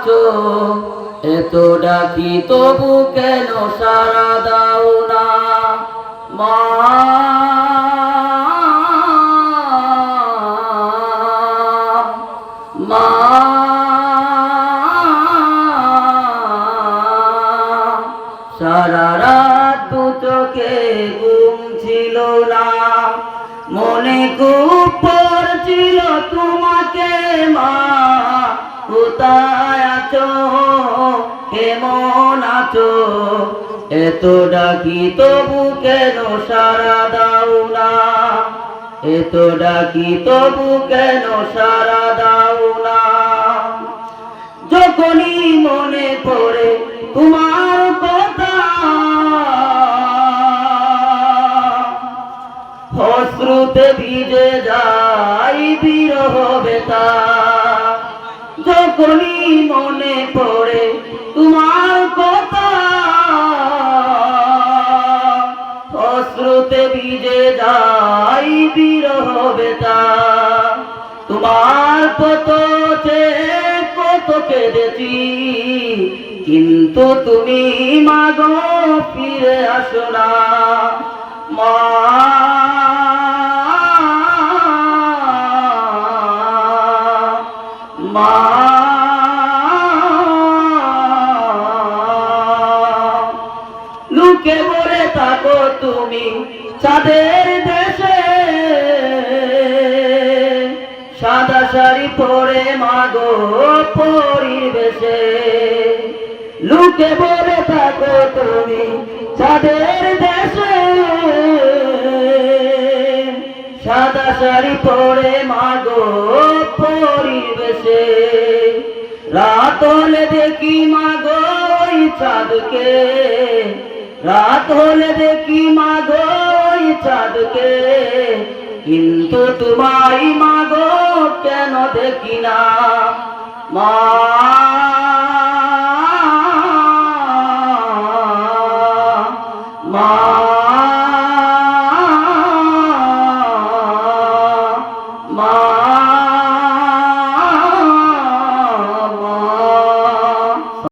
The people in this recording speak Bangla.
আছো? এত ডাকি তবু কেন সারা দাও না? মা মা চোখে ঘুম ছিল না। মনে তোমাকে মা আছো? কেমন আছো? এত ডাকি তবু কেন সারা দাও না? এত ডাকি তবু কেন সারা দাও না? যখনই মনে পড়ে তোমার কথা অশ্রুতে ভিজে যাই বিরহ বেতা। যখনই মনে পড়ে তোমার কথা। অশ্রুতে যাই বিরহ বেতা। তোমার কত কত কেঁদেছি, কিন্তু তুমি মাগো ফিরে আসো না। মা মা থাকো তুমি চাঁদের দেশে। সাদা শাড়ি পরে মাগো পরিবেশে। লুকে বলে থাকো তুমি চাঁদের দেশে। সাদা শাড়ি পরে মাগো পরিবেশে। রাত দেখি মাগো চাঁদকে। রাত হলে দেখি মাগো চাঁদকে। কিন্তু তোমায় মাগো কেন দেখি না। মা